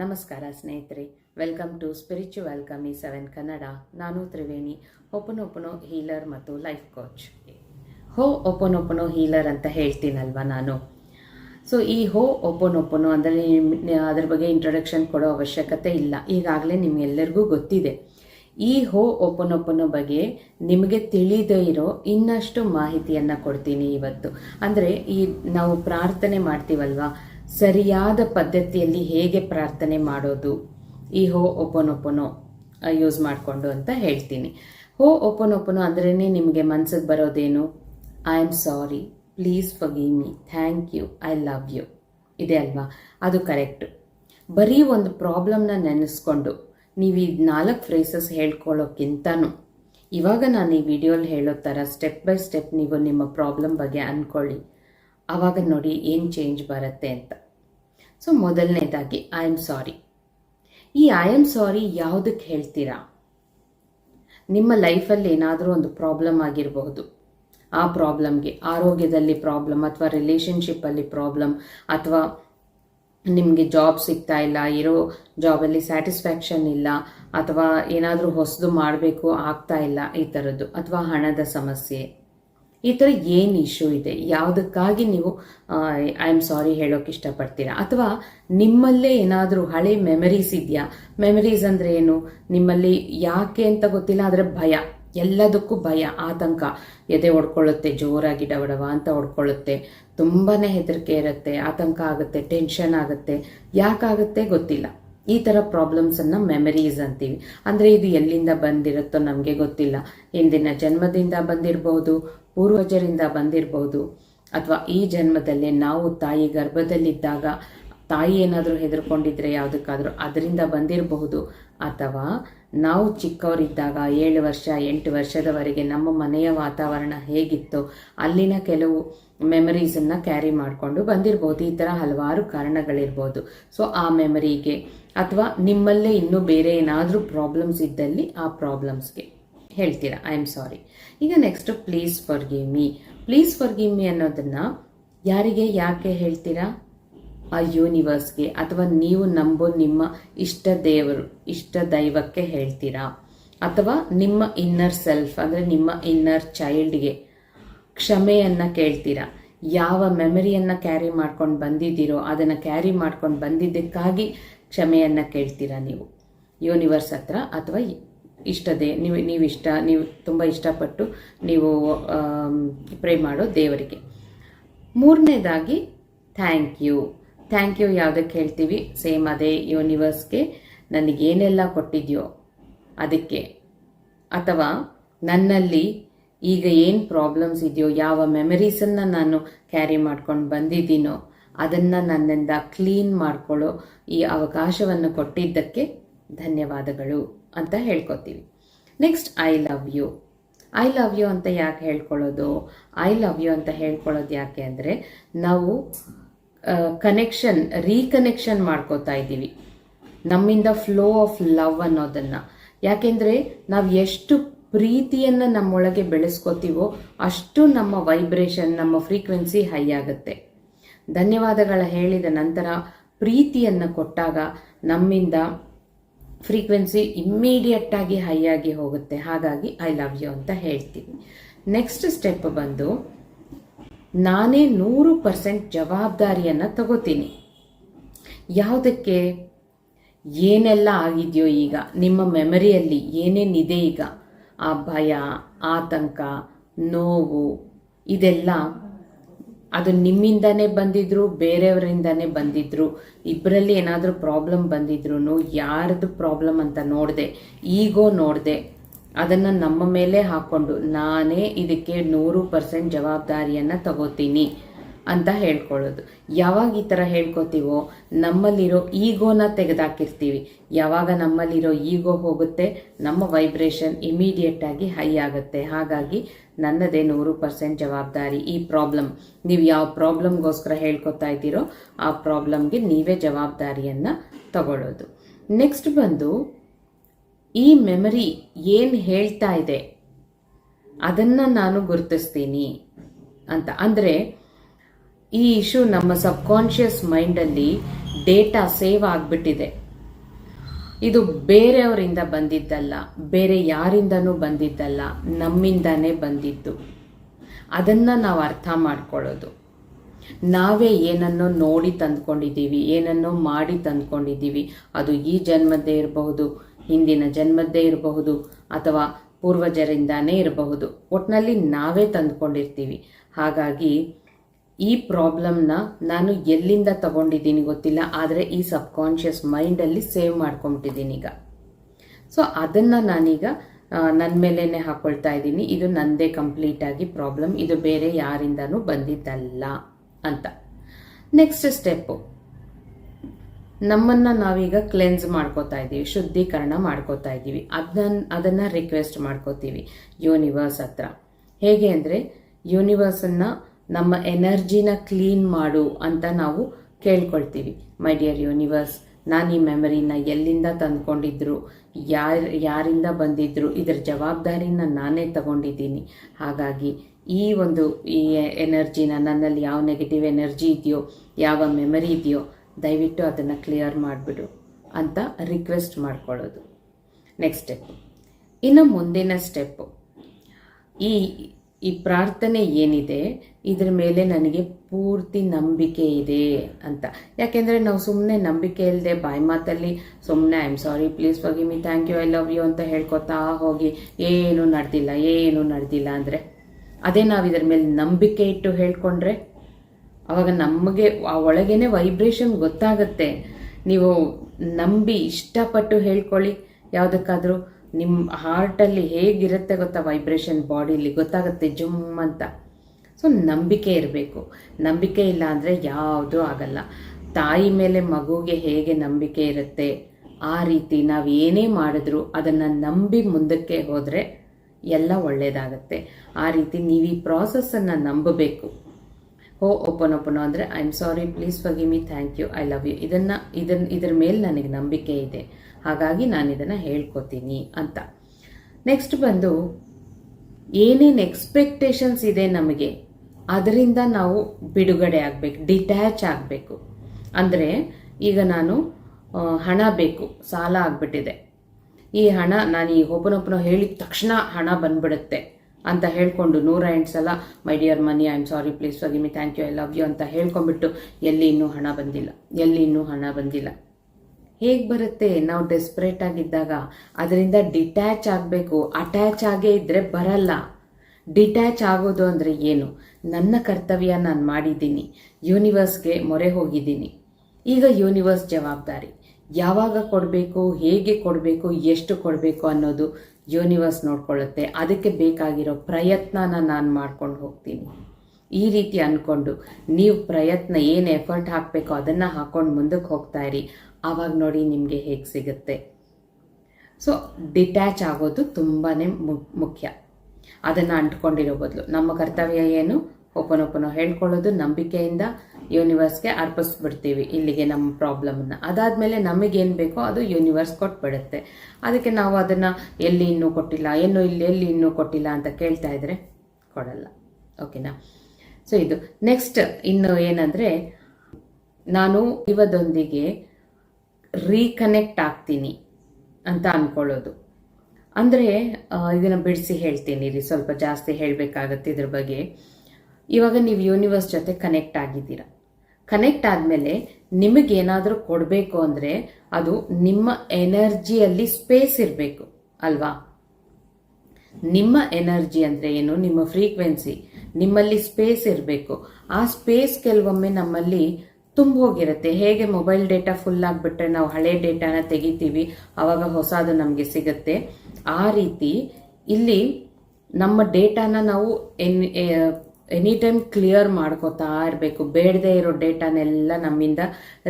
ನಮಸ್ಕಾರ ಸ್ನೇಹಿತರೆ. Welcome to spiritual ಕಮಿ ಸೆವೆನ್ ಕನ್ನಡ ನಾನು ತ್ರಿವೇಣಿ ಒಪನೊಪನೋ ಹೀಲರ್ ಮತ್ತು ಲೈಫ್ ಕೋಚ್ ಹೋ ಒಪನೊಪನೋ ಹೀಲರ್ ಅಂತ ಹೇಳ್ತೀನಲ್ವ ನಾನು? ಸೊ ಈ ಹೋ ಒಪನೊಪನೋ ಅಂದರೆ ಅದ್ರ ಬಗ್ಗೆ ಇಂಟ್ರೊಡಕ್ಷನ್ ಕೊಡೋ ಅವಶ್ಯಕತೆ ಇಲ್ಲ. ಈಗಾಗಲೇ ನಿಮಗೆಲ್ಲರಿಗೂ ಗೊತ್ತಿದೆ. ಈ ಹೋ ಒಪನೊಪನೋ ಬಗ್ಗೆ ನಿಮಗೆ ತಿಳಿದೇ ಇರೋ ಇನ್ನಷ್ಟು ಮಾಹಿತಿಯನ್ನು ಕೊಡ್ತೀನಿ ಇವತ್ತು. ಅಂದರೆ ಈ ನಾವು ಪ್ರಾರ್ಥನೆ ಮಾಡ್ತೀವಲ್ವಾ ಸರಿಯಾದ ಪದ್ಧತಿಯಲ್ಲಿ ಹೇಗೆ ಪ್ರಾರ್ಥನೆ ಮಾಡೋದು? ಈ ಹೋ ಒಪನೊಪನೋ ಯೂಸ್ ಮಾಡಿಕೊಂಡು ಅಂತ ಹೇಳ್ತೀನಿ. ಹೋ ಒಪನೊಪನೋ ಅಂದ್ರೇ ನಿಮಗೆ ಮನ್ಸಿಗೆ ಬರೋದೇನು? I am sorry please forgive me thank you I love you ಇದೆ ಅಲ್ವಾ? ಅದು ಕರೆಕ್ಟು. ಬರೀ ಒಂದು ಪ್ರಾಬ್ಲಮ್ನ ನೆನೆಸ್ಕೊಂಡು ನೀವು ಈ ನಾಲ್ಕು ಫ್ರೇಸಸ್ ಹೇಳ್ಕೊಳ್ಳೋಕ್ಕಿಂತನೂ, ಇವಾಗ ನಾನು ಈ ವಿಡಿಯೋಲಿ ಹೇಳೋ ಥರ ಸ್ಟೆಪ್ ಬೈ ಸ್ಟೆಪ್ ನೀವು ನಿಮ್ಮ ಪ್ರಾಬ್ಲಮ್ ಬಗ್ಗೆ ಅಂದ್ಕೊಳ್ಳಿ. ಆವಾಗ ನೋಡಿ ಏನು ಚೇಂಜ್ ಬರುತ್ತೆ ಅಂತ. ಸೊ ಮೊದಲನೇದಾಗಿ ಐ ಆಮ್ ಸಾರಿ ಈ ಐ ಆಮ್ ಸಾರಿ ಯಾವುದಕ್ಕೆ ಹೇಳ್ತೀರಾ? ನಿಮ್ಮ ಲೈಫಲ್ಲಿ ಏನಾದರೂ ಒಂದು ಪ್ರಾಬ್ಲಮ್ ಆಗಿರಬಹುದು. ಆ ಪ್ರಾಬ್ಲಮ್ಗೆ, ಆರೋಗ್ಯದಲ್ಲಿ ಪ್ರಾಬ್ಲಮ್ ಅಥವಾ ರಿಲೇಷನ್ಶಿಪ್ಪಲ್ಲಿ ಪ್ರಾಬ್ಲಮ್ ಅಥವಾ ನಿಮಗೆ ಜಾಬ್ ಸಿಗ್ತಾ ಇಲ್ಲ, ಇರೋ ಜಾಬಲ್ಲಿ ಸ್ಯಾಟಿಸ್ಫ್ಯಾಕ್ಷನ್ ಇಲ್ಲ ಅಥವಾ ಏನಾದರೂ ಹೊಸದು ಮಾಡಬೇಕು ಆಗ್ತಾ ಇಲ್ಲ ಈ ಥರದ್ದು ಅಥವಾ ಹಣದ ಸಮಸ್ಯೆ. ಈ ಥರ ಏನು ಇಶ್ಯೂ ಇದೆ? ಯಾವುದಕ್ಕಾಗಿ ನೀವು ಐ ಆಮ್ ಸಾರಿ ಹೇಳೋಕೆ ಇಷ್ಟಪಡ್ತೀರಾ? ಅಥವಾ ನಿಮ್ಮಲ್ಲೇ ಏನಾದರೂ ಹಳೆ ಮೆಮರೀಸ್ ಇದೆಯಾ? ಮೆಮರೀಸ್ ಅಂದರೆ ಏನು? ನಿಮ್ಮಲ್ಲಿ ಯಾಕೆ ಅಂತ ಗೊತ್ತಿಲ್ಲ, ಆದರೆ ಭಯ. ಎಲ್ಲದಕ್ಕೂ ಭಯ, ಆತಂಕ. ಎದೆ ಹೊಡ್ಕೊಳ್ಳುತ್ತೆ ಜೋರಾಗಿ ಡವಡವ ಅಂತ ಹೊಡ್ಕೊಳ್ಳುತ್ತೆ ತುಂಬಾ ಹೆದರಿಕೆ ಇರುತ್ತೆ, ಆತಂಕ ಆಗುತ್ತೆ ಟೆನ್ಷನ್ ಆಗುತ್ತೆ. ಯಾಕಾಗುತ್ತೆ ಗೊತ್ತಿಲ್ಲ. ಈ ಥರ ಪ್ರಾಬ್ಲಮ್ಸನ್ನು ಮೆಮರೀಸ್ ಅಂತೀವಿ. ಅಂದರೆ ಇದು ಎಲ್ಲಿಂದ ಬಂದಿರುತ್ತೋ ನಮಗೆ ಗೊತ್ತಿಲ್ಲ. ಹಿಂದಿನ ಜನ್ಮದಿಂದ ಬಂದಿರಬಹುದು ಪೂರ್ವಜರಿಂದ ಬಂದಿರಬಹುದು. ಅಥವಾ ಈ ಜನ್ಮದಲ್ಲಿ ನಾವು ತಾಯಿ ಗರ್ಭದಲ್ಲಿದ್ದಾಗ ತಾಯಿ ಏನಾದರೂ ಹೆದರ್ಕೊಂಡಿದ್ರೆ ಯಾವುದಕ್ಕಾದರೂ ಅದರಿಂದ ಬಂದಿರಬಹುದು. ಅಥವಾ ನಾವು ಚಿಕ್ಕವರಿದ್ದಾಗ ಏಳು ವರ್ಷ, ಎಂಟು ವರ್ಷದವರೆಗೆ ನಮ್ಮ ಮನೆಯ ವಾತಾವರಣ ಹೇಗಿತ್ತು ಅಲ್ಲಿನ ಕೆಲವು ಮೆಮರೀಸನ್ನು ಕ್ಯಾರಿ ಮಾಡಿಕೊಂಡು ಬಂದಿರ್ಬೋದು ಈ ಥರ ಹಲವಾರು ಕಾರಣಗಳಿರ್ಬೋದು. ಸೊ ಆ ಮೆಮರಿಗೆ ಅಥವಾ ನಿಮ್ಮಲ್ಲೇ ಇನ್ನೂ ಬೇರೆ ಏನಾದರೂ ಪ್ರಾಬ್ಲಮ್ಸ್ ಇದ್ದಲ್ಲಿ ಆ ಪ್ರಾಬ್ಲಮ್ಸ್ಗೆ ಹೇಳ್ತೀರಾ? ಐ ಆಮ್ ಸಾರಿ ಈಗ next please forgive me please forgive me ಅನ್ನೋದನ್ನು ಯಾರಿಗೆ ಯಾಕೆ ಹೇಳ್ತೀರಾ? ಆ ಯೂನಿವರ್ಸ್ಗೆ ಅಥವಾ ನೀವು ನಂಬೋ ನಿಮ್ಮ ಇಷ್ಟ ದೇವರು, ಇಷ್ಟ ದೈವಕ್ಕೆ ಹೇಳ್ತೀರಾ? ಅಥವಾ ನಿಮ್ಮ ಇನ್ನರ್ ಸೆಲ್ಫ್ ಅಂದರೆ ನಿಮ್ಮ ಇನ್ನರ್ ಚೈಲ್ಡ್ಗೆ ಕ್ಷಮೆಯನ್ನು ಕೇಳ್ತೀರಾ? ಯಾವ ಮೆಮರಿಯನ್ನು ಕ್ಯಾರಿ ಮಾಡ್ಕೊಂಡು ಬಂದಿದ್ದೀರೋ, ಅದನ್ನು ಕ್ಯಾರಿ ಮಾಡ್ಕೊಂಡು ಬಂದಿದ್ದಕ್ಕಾಗಿ ಕ್ಷಮೆಯನ್ನು ಕೇಳ್ತೀರಾ ನೀವು? ಯೂನಿವರ್ಸ್ ಹತ್ರ ಅಥವಾ ಇಷ್ಟದೇ. ನೀವು ನೀವು ಇಷ್ಟ ನೀವು ತುಂಬ ಇಷ್ಟಪಟ್ಟು ನೀವು ಪ್ರೇ ಮಾಡೋ ದೇವರಿಗೆ. ಮೂರನೇದಾಗಿ ಥ್ಯಾಂಕ್ ಯು ಥ್ಯಾಂಕ್ ಯು ಯಾವುದಕ್ಕೆ ಹೇಳ್ತೀವಿ? ಸೇಮ್ ಅದೇ ಯೂನಿವರ್ಸ್ಗೆ ನನಗೇನೆಲ್ಲ ಕೊಟ್ಟಿದೆಯೋ ಅದಕ್ಕೆ. ಅಥವಾ ನನ್ನಲ್ಲಿ ಈಗ ಏನು ಪ್ರಾಬ್ಲಮ್ಸ್ ಇದೆಯೋ, ಯಾವ ಮೆಮರೀಸನ್ನು ನಾನು ಕ್ಯಾರಿ ಮಾಡ್ಕೊಂಡು ಬಂದಿದ್ದೀನೋ ಅದನ್ನು ನನ್ನಿಂದ ಕ್ಲೀನ್ ಮಾಡ್ಕೊಳ್ಳೋ ಈ ಅವಕಾಶವನ್ನು ಕೊಟ್ಟಿದ್ದಕ್ಕೆ ಧನ್ಯವಾದಗಳು. ಅಂತ ಹೇಳ್ಕೊತೀವಿ. Next I love you I love you ಅಂತ ಯಾಕೆ ಹೇಳ್ಕೊಳ್ಳೋದು? ಐ ಲವ್ ಯು ಅಂತ ಹೇಳ್ಕೊಳ್ಳೋದು ಯಾಕೆ ಅಂದರೆ, ನಾವು ಕನೆಕ್ಷನ್ ರೀಕನೆಕ್ಷನ್ ಮಾಡ್ಕೋತಾ ಇದ್ದೀವಿ. ನಮ್ಮಿಂದ ಫ್ಲೋ ಆಫ್ ಲವ್ ಅನ್ನೋದನ್ನು. ಯಾಕೆಂದರೆ, ನಾವು ಎಷ್ಟು ಪ್ರೀತಿಯನ್ನು ನಮ್ಮೊಳಗೆ ಬೆಳೆಸ್ಕೋತೀವೋ ಅಷ್ಟು ನಮ್ಮ ವೈಬ್ರೇಷನ್ ನಮ್ಮ ಫ್ರೀಕ್ವೆನ್ಸಿ ಹೈ ಆಗುತ್ತೆ. ಧನ್ಯವಾದಗಳ ಹೇಳಿದ ನಂತರ ಪ್ರೀತಿಯನ್ನು ಕೊಟ್ಟಾಗ ನಮ್ಮಿಂದ ಫ್ರೀಕ್ವೆನ್ಸಿ ಇಮ್ಮಿಡಿಯೇಟ್ ಆಗಿ ಹೈ ಆಗಿ ಹೋಗುತ್ತೆ. ಹಾಗಾಗಿ ಐ ಲವ್ ಯು ಅಂತ ಹೇಳ್ತೀವಿ ನೆಕ್ಸ್ಟ್ ಸ್ಟೆಪ್ ಬಂದು ನಾನೇ ನೂರು ಪರ್ಸೆಂಟ್ ಜವಾಬ್ದಾರಿಯನ್ನು ತಗೋತೀನಿ. ಯಾವುದಕ್ಕೆ? ಏನೆಲ್ಲ ಆಗಿದೆಯೋ ಈಗ? ನಿಮ್ಮ ಮೆಮರಿಯಲ್ಲಿ ಏನೇನಿದೆ ಈಗ? ಆ ಭಯ, ಆತಂಕ, ನೋವು, ಇದೆಲ್ಲ ಅದು ನಿಮ್ಮಿಂದನೇ ಬಂದಿದ್ರು, ಬೇರೆಯವರಿಂದನೇ ಬಂದಿದ್ರು ಇಬ್ಬರಲ್ಲಿ ಏನಾದರೂ ಪ್ರಾಬ್ಲಮ್ ಬಂದಿದ್ರು ಯಾರದು ಪ್ರಾಬ್ಲಮ್ ಅಂತ ನೋಡಿದೆ, ಈಗೋ ನೋಡಿದೆ. ಅದನ್ನು ನಮ್ಮ ಮೇಲೆ ಹಾಕ್ಕೊಂಡು ನಾನೇ ಇದಕ್ಕೆ ನೂರು ಪರ್ಸೆಂಟ್ ಜವಾಬ್ದಾರಿಯನ್ನು ತಗೋತೀನಿ. ಅಂತ ಹೇಳ್ಕೊಳ್ಳೋದು. ಯಾವಾಗ ಈ ಥರ ಹೇಳ್ಕೊತೀವೋ, ನಮ್ಮಲ್ಲಿರೋ ಈಗೋನ ತೆಗೆದಾಕಿರ್ತೀವಿ. ಯಾವಾಗ ನಮ್ಮಲ್ಲಿರೋ ಈಗೋ ಹೋಗುತ್ತೆ, ನಮ್ಮ ವೈಬ್ರೇಷನ್ ಇಮಿಡಿಯೇಟ್ ಆಗಿ ಹೈ ಆಗುತ್ತೆ. ಹಾಗಾಗಿ ನನ್ನದೇ ನೂರು ಪರ್ಸೆಂಟ್ ಜವಾಬ್ದಾರಿ ಈ ಪ್ರಾಬ್ಲಮ್. ನೀವು ಯಾವ ಪ್ರಾಬ್ಲಮ್ಗೋಸ್ಕರ ಹೇಳ್ಕೊತಾ ಇದ್ದೀರೋ, ಆ ಪ್ರಾಬ್ಲಮ್ಗೆ ನೀವೇ ಜವಾಬ್ದಾರಿಯನ್ನು ತಗೊಳ್ಳೋದು. ನೆಕ್ಸ್ಟ್ ಬಂದು, ಈ ಮೆಮರಿ ಏನು ಹೇಳ್ತಾ ಇದೆ, ಅದನ್ನು ನಾನು ಗುರುತಿಸ್ತೀನಿ ಅಂತ. ಅಂದರೆ ಈ ಇಶ್ಯೂ ನಮ್ಮ ಸಬ್ಕಾನ್ಷಿಯಸ್ ಮೈಂಡಲ್ಲಿ ಡೇಟಾ ಸೇವ್ ಆಗಿಬಿಟ್ಟಿದೆ. ಇದು ಬೇರೆಯವರಿಂದ ಬಂದಿದ್ದಲ್ಲ, ಬೇರೆ ಯಾರಿಂದನೂ ಬಂದಿದ್ದಲ್ಲ, ನಮ್ಮಿಂದಾನೇ ಬಂದಿದ್ದು. ಅದನ್ನು ನಾವು ಅರ್ಥ ಮಾಡ್ಕೊಳ್ಳೋದು. ನಾವೇ ಏನನ್ನೋ ನೋಡಿ ತಂದ್ಕೊಂಡಿದ್ದೀವಿ, ಏನನ್ನೋ ಮಾಡಿ ತಂದ್ಕೊಂಡಿದ್ದೀವಿ. ಅದು ಈ ಜನ್ಮದ್ದೇ ಇರಬಹುದು, ಹಿಂದಿನ ಜನ್ಮದ್ದೇ ಇರಬಹುದು, ಅಥವಾ ಪೂರ್ವಜರಿಂದಾನೇ ಇರಬಹುದು. ಒಟ್ಟಿನಲ್ಲಿ ನಾವೇ ತಂದ್ಕೊಂಡಿರ್ತೀವಿ. ಹಾಗಾಗಿ ಈ ಪ್ರಾಬ್ಲಮ್ನ ನಾನು ಎಲ್ಲಿಂದ ತಗೊಂಡಿದ್ದೀನಿ ಗೊತ್ತಿಲ್ಲ, ಆದರೆ ಈ ಸಬ್ಕಾನ್ಷಿಯಸ್ ಮೈಂಡಲ್ಲಿ ಸೇವ್ ಮಾಡ್ಕೊಂಬಿಟ್ಟಿದ್ದೀನಿ ಈಗ. ಸೊ ಅದನ್ನು ನಾನೀಗ ನನ್ನ ಮೇಲೇ ಹಾಕೊಳ್ತಾ ಇದ್ದೀನಿ. ಇದು ನನ್ನದೇ ಕಂಪ್ಲೀಟಾಗಿ ಪ್ರಾಬ್ಲಮ್. ಇದು ಬೇರೆ ಯಾರಿಂದನೂ ಬಂದಿದ್ದಲ್ಲ ಅಂತ. Next step. ನಮ್ಮನ್ನು ನಾವೀಗ ಕ್ಲೆನ್ಸ್ ಮಾಡ್ಕೋತಾ ಇದ್ದೀವಿ, ಶುದ್ಧೀಕರಣ ಮಾಡ್ಕೋತಾ ಇದ್ದೀವಿ. ಅದನ್ನ, ಅದನ್ನು ರಿಕ್ವೆಸ್ಟ್ ಮಾಡ್ಕೋತೀವಿ ಯೂನಿವರ್ಸ್ ಹತ್ರ. ಹೇಗೆ ಅಂದರೆ, ಯೂನಿವರ್ಸನ್ನು ನಮ್ಮ ಎನರ್ಜಿನ ಕ್ಲೀನ್ ಮಾಡು ಅಂತ ನಾವು ಕೇಳ್ಕೊಳ್ತೀವಿ. ಮೈ ಡಿಯರ್ ಯೂನಿವರ್ಸ್ ನಾನು ಈ ಮೆಮರಿನ ಎಲ್ಲಿಂದ ತಂದ್ಕೊಂಡಿದ್ರು? ಯಾರ, ಯಾರಿಂದ ಬಂದಿದ್ರು? ಇದರ ಜವಾಬ್ದಾರಿನ ನಾನೇ ತಗೊಂಡಿದ್ದೀನಿ. ಹಾಗಾಗಿ ಈ ಒಂದು ಈ ಎನರ್ಜಿನ ನನ್ನಲ್ಲಿ ಯಾವ ನೆಗೆಟಿವ್ ಎನರ್ಜಿ ಇದೆಯೋ, ಯಾವ ಮೆಮರಿ ಇದೆಯೋ, ದಯವಿಟ್ಟು ಅದನ್ನು ಕ್ಲಿಯರ್ ಮಾಡಿಬಿಡು ಅಂತ ರಿಕ್ವೆಸ್ಟ್ ಮಾಡ್ಕೊಳ್ಳೋದು. ನೆಕ್ಸ್ಟ್ ಸ್ಟೆಪ್ ಇನ್ನು ಮುಂದಿನ ಸ್ಟೆಪ್ಪು ಈ ಈ ಪ್ರಾರ್ಥನೆ ಏನಿದೆ, ಇದ್ರ ಮೇಲೆ ನನಗೆ ಪೂರ್ತಿ ನಂಬಿಕೆ ಇದೆ ಅಂತ. ಯಾಕೆಂದರೆ ನಾವು ಸುಮ್ಮನೆ ನಂಬಿಕೆ ಇಲ್ಲದೆ ಬಾಯಿ ಮಾತಲ್ಲಿ ಸುಮ್ಮನೆ ಐ ಆಮ್ ಸಾರಿ ಪ್ಲೀಸ್ ಹೋಗಿ me thank you I love you ಅಂತ ಹೇಳ್ಕೊತಾ ಹೋಗಿ ಏನೂ ನಡೆದಿಲ್ಲ ಏನೂ ನಡೆದಿಲ್ಲ ಅಂದರೆ ಅದೇ ನಾವು ಇದ್ರ ಮೇಲೆ ನಂಬಿಕೆ ಇಟ್ಟು ಹೇಳ್ಕೊಂಡ್ರೆ ಅವಾಗ ನಮಗೆ, ಆ ಒಳಗೇನೆ ವೈಬ್ರೇಷನ್ ಗೊತ್ತಾಗುತ್ತೆ. ನೀವು ನಂಬಿ ಇಷ್ಟಪಟ್ಟು ಹೇಳ್ಕೊಳ್ಳಿ. ಯಾವುದಕ್ಕಾದರೂ ನಿಮ್ಮ ಹಾರ್ಟಲ್ಲಿ ಹೇಗಿರುತ್ತೆ ಗೊತ್ತಾ ವೈಬ್ರೇಷನ್ ಬಾಡಿಲಿ ಗೊತ್ತಾಗುತ್ತೆ, ಜುಮ್ ಅಂತ. ಸೊ ನಂಬಿಕೆ ಇರಬೇಕು. ನಂಬಿಕೆ ಇಲ್ಲ ಅಂದರೆ ಯಾವುದೂ ಆಗಲ್ಲ. ತಾಯಿ ಮೇಲೆ ಮಗುಗೆ ಹೇಗೆ ನಂಬಿಕೆ ಇರುತ್ತೆ, ಆ ರೀತಿ ನಾವು ಏನೇ ಮಾಡಿದ್ರೂ ಅದನ್ನು ನಂಬಿ ಮುಂದಕ್ಕೆ ಹೋದರೆ ಎಲ್ಲ ಒಳ್ಳೆಯದಾಗತ್ತೆ ಆ ರೀತಿ ನೀವು ಈ ಪ್ರಾಸೆಸ್ಸನ್ನು ನಂಬಬೇಕು. ಹೋ ಓಪನ್ ಓಪನ್ ಅಂದರೆ I am sorry please forgive me thank you I love you ಇದನ್ನು ಇದನ್ನು ಇದ್ರ ಮೇಲೆ ನನಗೆ ನಂಬಿಕೆ ಇದೆ. ಹಾಗಾಗಿ ನಾನು ಇದನ್ನು ಹೇಳ್ಕೊತೀನಿ ಅಂತ. ನೆಕ್ಸ್ಟ್ ಬಂದು, ಏನೇನು ಎಕ್ಸ್ಪೆಕ್ಟೇಷನ್ಸ್ ಇದೆ ನಮಗೆ? ಅದರಿಂದ ನಾವು ಬಿಡುಗಡೆ ಆಗಬೇಕು ಡಿಟ್ಯಾಚ್ ಆಗಬೇಕು. ಅಂದರೆ, ಈಗ ನಾನು ಹಣ ಬೇಕು, ಸಾಲ ಆಗಿಬಿಟ್ಟಿದೆ. ಈ ಹಣ, ನಾನು ಈ ಒಬ್ಬನೊಬ್ಬನ ಹೇಳಿದ ತಕ್ಷಣ ಹಣ ಬಂದ್ಬಿಡುತ್ತೆ ಅಂತ ಹೇಳ್ಕೊಂಡು ನೂರ ಎಂಟು ಸಲ my dear money I am sorry please forgive me thank you I love you ಅಂತ ಹೇಳ್ಕೊಂಬಿಟ್ಟು ಎಲ್ಲಿ ಇನ್ನೂ ಹಣ ಬಂದಿಲ್ಲ, ಎಲ್ಲಿ ಇನ್ನೂ ಹಣ ಬಂದಿಲ್ಲ. ಹೇಗೆ ಬರುತ್ತೆ? ನಾವು ಡೆಸ್ಪ್ರೇಟ್ ಆಗಿದ್ದಾಗ, ಅದರಿಂದ ಡಿಟ್ಯಾಚ್ ಆಗಬೇಕು ಅಟ್ಯಾಚ್ ಆಗೇ ಇದ್ದರೆ ಬರಲ್ಲ. ಡಿಟ್ಯಾಚ್ ಆಗೋದು ಅಂದರೆ ಏನು? ನನ್ನ ಕರ್ತವ್ಯ ನಾನು ಮಾಡಿದ್ದೀನಿ ಯೂನಿವರ್ಸ್ಗೆ ಮೊರೆ ಹೋಗಿದ್ದೀನಿ. ಈಗ ಯೂನಿವರ್ಸ್ ಜವಾಬ್ದಾರಿ. ಯಾವಾಗ ಕೊಡಬೇಕು, ಹೇಗೆ ಕೊಡಬೇಕು, ಎಷ್ಟು ಕೊಡಬೇಕು ಅನ್ನೋದು ಯೂನಿವರ್ಸ್ ನೋಡ್ಕೊಳ್ಳುತ್ತೆ. ಅದಕ್ಕೆ ಬೇಕಾಗಿರೋ ಪ್ರಯತ್ನನ ನಾನು ಮಾಡ್ಕೊಂಡು ಹೋಗ್ತೀನಿ. ಈ ರೀತಿ ಅಂದ್ಕೊಂಡು ನೀವು ಪ್ರಯತ್ನ ಏನು ಎಫರ್ಟ್ ಹಾಕಬೇಕೋ ಅದನ್ನು ಹಾಕ್ಕೊಂಡು ಮುಂದಕ್ಕೆ ಹೋಗ್ತಾ ಇರಿ. ಆವಾಗ ನೋಡಿ ನಿಮಗೆ ಹೇಗೆ ಸಿಗುತ್ತೆ. ಸೊ ಡಿಟ್ಯಾಚ್ ಆಗೋದು ತುಂಬಾ ಮುಖ್ಯ. ಅದನ್ನು ಅಂಟ್ಕೊಂಡಿರೋ ಬದಲು. ನಮ್ಮ ಕರ್ತವ್ಯ ಏನು? ಓಪನ್ ಓಪನ್ ಹೇಳ್ಕೊಳ್ಳೋದು, ನಂಬಿಕೆಯಿಂದ ಯೂನಿವರ್ಸ್ಗೆ ಅರ್ಪಿಸ್ಬಿಡ್ತೀವಿ ಇಲ್ಲಿಗೆ ನಮ್ಮ ಪ್ರಾಬ್ಲಮನ್ನು ಅದಾದಮೇಲೆ ನಮಗೇನು ಬೇಕೋ ಅದು ಯೂನಿವರ್ಸ್ ಕೊಟ್ಬಿಡುತ್ತೆ. ಅದಕ್ಕೆ ನಾವು ಅದನ್ನು ಎಲ್ಲಿ ಇನ್ನೂ ಕೊಟ್ಟಿಲ್ಲ, ಏನು ಇಲ್ಲಿ ಎಲ್ಲಿ ಇನ್ನೂ ಕೊಟ್ಟಿಲ್ಲ ಅಂತ ಕೇಳ್ತಾ ಇದ್ರೆ ಕೊಡಲ್ಲ. ಓಕೆನಾ ಸೊ ಇದು. ನೆಕ್ಸ್ಟ್ ಇನ್ನು ಏನಂದರೆ, ನಾನು ಇವದೊಂದಿಗೆ ರೀಕನೆಕ್ಟ್ ಆಗ್ತೀನಿ ಅಂತ ಅಂದ್ಕೊಳ್ಳೋದು ಅಂದರೆ ಇದನ್ನು ಬಿಡಿಸಿ ಹೇಳ್ತೀನಿ ರೀ, ಸ್ವಲ್ಪ ಜಾಸ್ತಿ ಹೇಳಬೇಕಾಗತ್ತೆ ಇದ್ರ ಬಗ್ಗೆ. ಇವಾಗ ನೀವು ಯೂನಿವರ್ಸ್ ಜೊತೆ ಕನೆಕ್ಟ್ ಆಗಿದ್ದೀರಾ. ಕನೆಕ್ಟ್ ಆದಮೇಲೆ ನಿಮಗೇನಾದರೂ ಕೊಡಬೇಕು ಅಂದರೆ ಅದು ನಿಮ್ಮ ಎನರ್ಜಿಯಲ್ಲಿ ಸ್ಪೇಸ್ ಇರಬೇಕು, ಅಲ್ವಾ? ನಿಮ್ಮ ಎನರ್ಜಿ ಅಂದರೆ ಏನು? ನಿಮ್ಮ ಫ್ರೀಕ್ವೆನ್ಸಿ ನಿಮ್ಮಲ್ಲಿ ಸ್ಪೇಸ್ ಇರಬೇಕು. ಆ ಸ್ಪೇಸ್ ಕೆಲವೊಮ್ಮೆ ನಮ್ಮಲ್ಲಿ ತುಂಬ ಹೋಗಿರುತ್ತೆ ಹೇಗೆ ಮೊಬೈಲ್ ಡೇಟಾ ಫುಲ್ ಆಗಿಬಿಟ್ರೆ ನಾವು ಹಳೆ ಡೇಟಾನ ತೆಗಿತೀವಿ ಆವಾಗ ಹೊಸದು ನಮಗೆ ಸಿಗುತ್ತೆ. ಆ ರೀತಿ ಇಲ್ಲಿ ನಮ್ಮ ಡೇಟಾನ ನಾವು ಎನ್ ಎನಿ ಟೈಮ್ ಕ್ಲಿಯರ್ ಮಾಡ್ಕೋತಾ ಇರಬೇಕು. ಬೇಡದೇ ಇರೋ ಡೇಟಾನೆಲ್ಲ ನಮ್ಮಿಂದ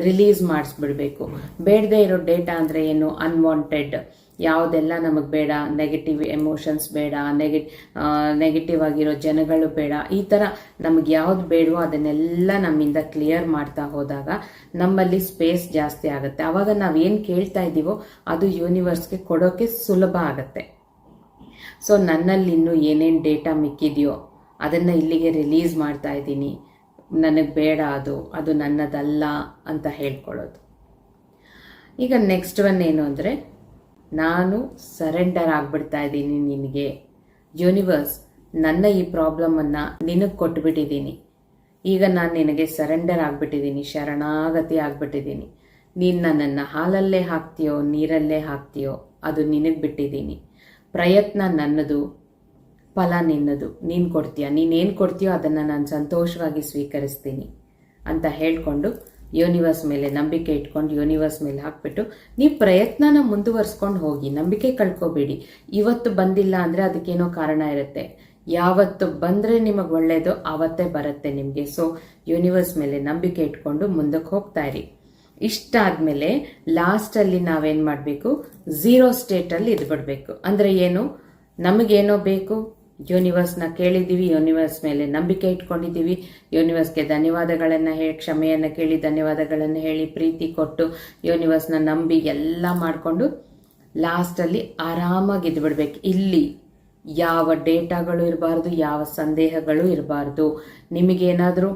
ರಿಲೀಸ್ ಮಾಡಿಸ್ಬಿಡ್ಬೇಕು. ಬೇಡದೇ ಇರೋ ಡೇಟಾ ಅಂದರೆ ಏನು? ಅನ್ವಾಂಟೆಡ್ ಯಾವುದೆಲ್ಲ ನಮಗೆ ಬೇಡ ನೆಗೆಟಿವ್ ಎಮೋಷನ್ಸ್ ಬೇಡ ನೆಗೆ ನೆಗೆಟಿವ್ ಆಗಿರೋ ಜನಗಳು ಬೇಡ, ಈ ಥರ ನಮಗೆ ಯಾವುದು ಬೇಡವೋ ಅದನ್ನೆಲ್ಲ ನಮ್ಮಿಂದ ಕ್ಲಿಯರ್ ಮಾಡ್ತಾ ಹೋದಾಗ ನಮ್ಮಲ್ಲಿ ಸ್ಪೇಸ್ ಜಾಸ್ತಿ ಆಗುತ್ತೆ. ಆವಾಗ ನಾವು ಏನು ಕೇಳ್ತಾ ಇದ್ದೀವೋ ಅದು ಯೂನಿವರ್ಸ್ಗೆ ಕೊಡೋಕ್ಕೆ ಸುಲಭ ಆಗುತ್ತೆ. ಸೊ ನನ್ನಲ್ಲಿ ಇನ್ನೂ ಏನೇನು ಡೇಟಾ ಮಿಕ್ಕಿದೆಯೋ ಅದನ್ನು ಇಲ್ಲಿಗೆ ರಿಲೀಸ್ ಮಾಡ್ತಾ ಇದ್ದೀನಿ. ನನಗೆ ಬೇಡ ಅದು ಅದು ನನ್ನದಲ್ಲ ಅಂತ ಹೇಳ್ಕೊಳ್ಳೋದು. ಈಗ ನೆಕ್ಸ್ಟ್ ಒನ್ ಏನು ಅಂದರೆ ನಾನು ಸರೆಂಡರ್ ಆಗಿಬಿಡ್ತಾ ಇದ್ದೀನಿ ನಿನಗೆ. ಯೂನಿವರ್ಸ್ ನನ್ನ ಈ ಪ್ರಾಬ್ಲಮನ್ನು ನಿನಗೆ ಕೊಟ್ಬಿಟ್ಟಿದ್ದೀನಿ. ಈಗ ನಾನು ನಿನಗೆ ಸರೆಂಡರ್ ಆಗಿಬಿಟ್ಟಿದ್ದೀನಿ, ಶರಣಾಗತಿ ಆಗಿಬಿಟ್ಟಿದ್ದೀನಿ. ನೀನು ನನ್ನನ್ನು ಹಾಲಲ್ಲೇ ಹಾಕ್ತೀಯೋ, ನೀರಲ್ಲೇ ಹಾಕ್ತೀಯೋ, ಅದು ನಿನಗೆ ಬಿಟ್ಟಿದ್ದೀನಿ. ಪ್ರಯತ್ನ ನನ್ನದು, ಫಲ ನಿನ್ನದು. ನೀನು ಕೊಡ್ತೀಯ ನೀನೇನು ಕೊಡ್ತೀಯೋ ಅದನ್ನು ನಾನು ಸಂತೋಷವಾಗಿ ಸ್ವೀಕರಿಸ್ತೀನಿ ಅಂತ ಹೇಳಿಕೊಂಡು ಯೂನಿವರ್ಸ್ ಮೇಲೆ ನಂಬಿಕೆ ಇಟ್ಕೊಂಡು ಯೂನಿವರ್ಸ್ ಮೇಲೆ ಹಾಕ್ಬಿಟ್ಟು ನೀವು ಪ್ರಯತ್ನನ ಮುಂದುವರ್ಸ್ಕೊಂಡು ಹೋಗಿ, ನಂಬಿಕೆ ಕಳ್ಕೊಬೇಡಿ. ಇವತ್ತು ಬಂದಿಲ್ಲ ಅಂದರೆ ಅದಕ್ಕೇನೋ ಕಾರಣ ಇರುತ್ತೆ. ಯಾವತ್ತು ಬಂದರೆ ನಿಮಗೆ ಒಳ್ಳೆಯದು ಆವತ್ತೇ ಬರುತ್ತೆ ನಿಮಗೆ. ಸೊ ಯೂನಿವರ್ಸ್ ಮೇಲೆ ನಂಬಿಕೆ ಇಟ್ಕೊಂಡು ಮುಂದಕ್ಕೆ ಹೋಗ್ತಾ ಇರಿ. ಇಷ್ಟಾದಮೇಲೆ ಲಾಸ್ಟಲ್ಲಿ ನಾವೇನು ಮಾಡಬೇಕು? ಝೀರೋ ಸ್ಟೇಟಲ್ಲಿ ಇದ್ಬಿಡ್ಬೇಕು. ಅಂದರೆ ಏನು? ನಮಗೇನೋ ಬೇಕು? ಯೂನಿವರ್ಸ್ನ ಕೇಳಿದ್ದೀವಿ, ಯೂನಿವರ್ಸ್ ಮೇಲೆ ನಂಬಿಕೆ ಇಟ್ಕೊಂಡಿದ್ದೀವಿ. ಯೂನಿವರ್ಸ್ಗೆ ಧನ್ಯವಾದಗಳನ್ನು ಹೇಳಿ, ಕ್ಷಮೆಯನ್ನು ಕೇಳಿ, ಧನ್ಯವಾದಗಳನ್ನು ಹೇಳಿ, ಪ್ರೀತಿ ಕೊಟ್ಟು ಯೂನಿವರ್ಸ್ನ ನಂಬಿ ಎಲ್ಲ ಮಾಡಿಕೊಂಡು ಲಾಸ್ಟಲ್ಲಿ ಆರಾಮಾಗಿ ಇದ್ಬಿಡ್ಬೇಕು. ಇಲ್ಲಿ ಯಾವ ಡೇಟಾಗಳು ಇರಬಾರ್ದು, ಯಾವ ಸಂದೇಹಗಳು ಇರಬಾರ್ದು. ನಿಮಗೇನಾದರೂ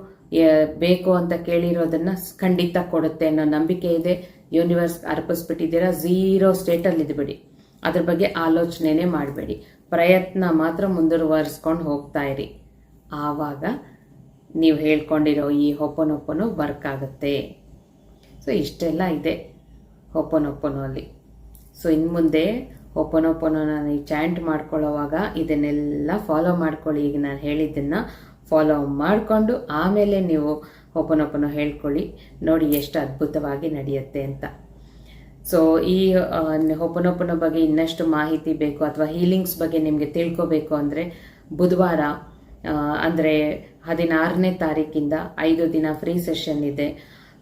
ಬೇಕು ಅಂತ ಕೇಳಿರೋದನ್ನು ಖಂಡಿತ ಕೊಡುತ್ತೆ ಅನ್ನೋ ನಂಬಿಕೆ ಇದೆ. ಯೂನಿವರ್ಸ್ ಅರ್ಪಿಸ್ಬಿಟ್ಟಿದ್ದೀರಾ ಝೀರೋ ಸ್ಟೇಟಲ್ಲಿ ಇದ್ಬಿಡಿ. ಅದ್ರ ಬಗ್ಗೆ ಆಲೋಚನೆನೇ ಮಾಡಬೇಡಿ. ಪ್ರಯತ್ನ ಮಾತ್ರ ಮುಂದುವರಿಸ್ಕೊಂಡು ಹೋಗ್ತಾ ಇರಿ. ಆವಾಗ ನೀವು ಹೇಳ್ಕೊಂಡಿರೋ ಈ ಹೊಪ್ಪನೊಪ್ಪನು ವರ್ಕ್ ಆಗುತ್ತೆ ಸೊ, ಇಷ್ಟೆಲ್ಲ ಇದೆ ಹೊಪ್ಪನೊಪ್ಪನು ಅಲ್ಲಿ. ಸೊ ಇನ್ನು ಮುಂದೆ ಒಪ್ಪನೊಪ್ಪನ ನಾನು ಈ ಚಾಂಟ್ ಮಾಡ್ಕೊಳ್ಳೋವಾಗ ಇದನ್ನೆಲ್ಲ ಫಾಲೋ ಮಾಡ್ಕೊಳ್ಳಿ. ಈಗ ನಾನು ಹೇಳಿದ್ದನ್ನು ಫಾಲೋ ಮಾಡಿಕೊಂಡು ಆಮೇಲೆ ನೀವು ಒಪ್ಪನೊಪ್ಪನ ಹೇಳ್ಕೊಳ್ಳಿ. ನೋಡಿ, ಎಷ್ಟು ಅದ್ಭುತವಾಗಿ ನಡೆಯುತ್ತೆ ಅಂತ. ಸೊ ಈ ಹೊಪ್ಪನೊಪ್ಪನ ಬಗ್ಗೆ ಇನ್ನಷ್ಟು ಮಾಹಿತಿ ಬೇಕು ಅಥವಾ ಹೀಲಿಂಗ್ಸ್ ಬಗ್ಗೆ ನಿಮಗೆ ತಿಳ್ಕೊಬೇಕು ಅಂದರೆ ಬುಧವಾರ ಅಂದರೆ ಹದಿನಾರನೇ ತಾರೀಕಿಂದ ಐದು ದಿನ ಫ್ರೀ ಸೆಷನ್ ಇದೆ.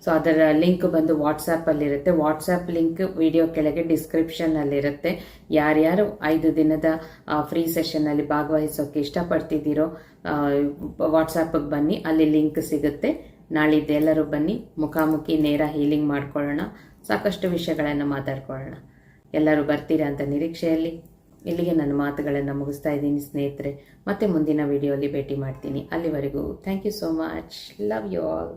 ಸೊ ಅದರ ಲಿಂಕ್ ಬಂದು ವಾಟ್ಸಪ್ಪಲ್ಲಿರುತ್ತೆ ವಾಟ್ಸಪ್ ಲಿಂಕ್ ವಿಡಿಯೋ ಕೆಳಗೆ ಡಿಸ್ಕ್ರಿಪ್ಷನ್ನಲ್ಲಿರುತ್ತೆ ಯಾರ್ಯಾರು ಐದು ದಿನದ ಫ್ರೀ ಸೆಷನ್ನಲ್ಲಿ ಭಾಗವಹಿಸೋಕೆ ಇಷ್ಟಪಡ್ತಿದ್ದೀರೋ ವಾಟ್ಸಪ್ಗೆ ಬನ್ನಿ. ಅಲ್ಲಿ ಲಿಂಕ್ ಸಿಗುತ್ತೆ. ನಾಳಿದ್ದೆಲ್ಲರೂ ಬನ್ನಿ. ಮುಖಾಮುಖಿ ನೇರ ಹೀಲಿಂಗ್ ಮಾಡ್ಕೊಳ್ಳೋಣ. ಸಾಕಷ್ಟು ವಿಷಯಗಳನ್ನು ಮಾತಾಡ್ಕೊಳ್ಳೋಣ. ಎಲ್ಲರೂ ಬರ್ತೀರಾ ಅಂತ ನಿರೀಕ್ಷೆಯಲ್ಲಿ? ಇಲ್ಲಿಗೆ ನನ್ನ ಮಾತುಗಳನ್ನು ಮುಗಿಸ್ತಾ ಇದ್ದೀನಿ ಸ್ನೇಹಿತರೆ. ಮತ್ತೆ ಮುಂದಿನ ವಿಡಿಯೋಲಿ ಭೇಟಿ ಮಾಡ್ತೀನಿ. ಅಲ್ಲಿವರೆಗೂ thank you so much love you all